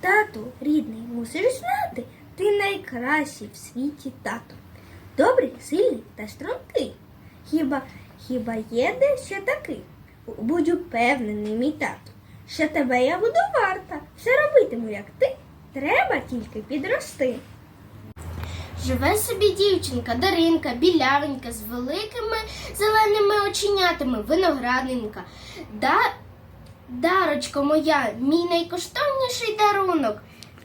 Тату, рідний, мусиш знати, ти найкращий в світі тато. Добрий, сильний та стрункий. Хіба, хіба є де ще такий? Будь упевнений, мій тату, що тебе я буду варта, все робитиму, як ти. Треба тільки підрости. Живе собі дівчинка, Даринка, білявенька, з великими зеленими оченятами, виноградинка. Да... Дарочко моя, мій найкоштовніший дарунок.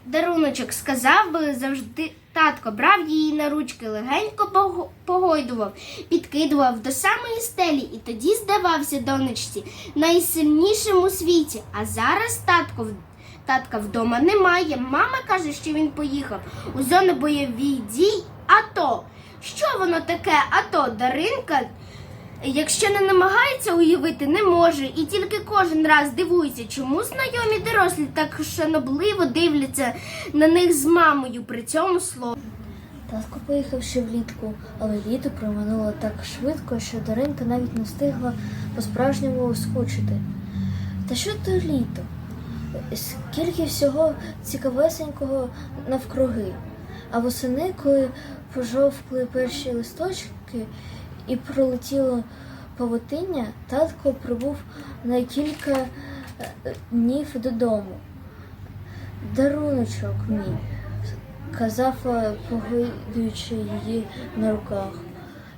Даруночок сказав би завжди татко, брав її на ручки, легенько погойдував, підкидував до самої стелі і тоді здавався донечці найсильнішим у світі. А зараз татко татка вдома немає. Мама каже, що він поїхав у зону бойових дій. АТО. Що воно таке? АТО, Даринка Якщо не намагається уявити, не може, і тільки кожен раз дивується, чому знайомі дорослі так шанобливо дивляться на них з мамою при цьому слові. Татко поїхав ще влітку, але літо проминуло так швидко, що Даринка навіть не встигла по-справжньому скучити. Та що то літо? Скільки всього цікавесенького навкруги. А восени, коли пожовкли перші листочки і пролетіло павутиння, татко прибув на кілька е, днів додому. Даруночок мій, казав, е, погойдуючи її на руках.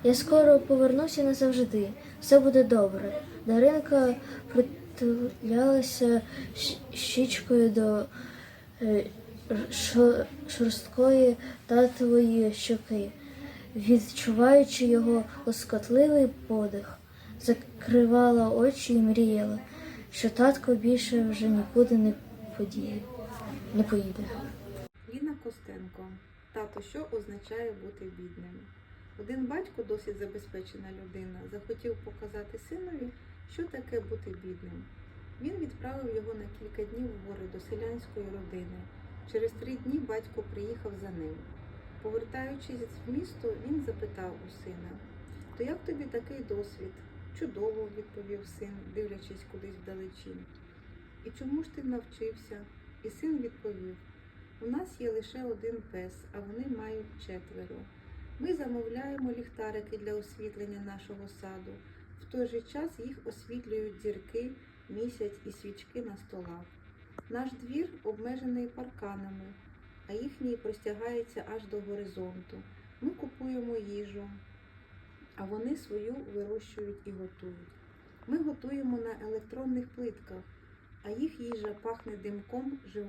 Я скоро повернуся назавжди. Все буде добре. Даринка притулялася щічкою до е, шорсткої татової щоки, відчуваючи його лоскотливий подих, закривала очі і мріяла, що татко більше вже нікуди не подіє, не поїде. Ліна Костенко. Тато, що означає бути бідним? Один батько, досить забезпечена людина, захотів показати синові, що таке бути бідним. Він відправив його на кілька днів в гори до селянської родини. Через три дні батько приїхав за ним. Повертаючись в місто, він запитав у сина: То як тобі такий досвід? Чудово, відповів син, дивлячись кудись вдалечінь. І чому ж ти навчився? І син відповів: у нас є лише один пес, а вони мають четверо. Ми замовляємо ліхтарики для освітлення нашого саду. В той же час їх освітлюють зірки, місяць і свічки на столах. Наш двір обмежений парканами, а їхній простягається аж до горизонту. Ми купуємо їжу, а вони свою вирощують і готують. Ми готуємо на електронних плитках, а їх їжа пахне димком живого.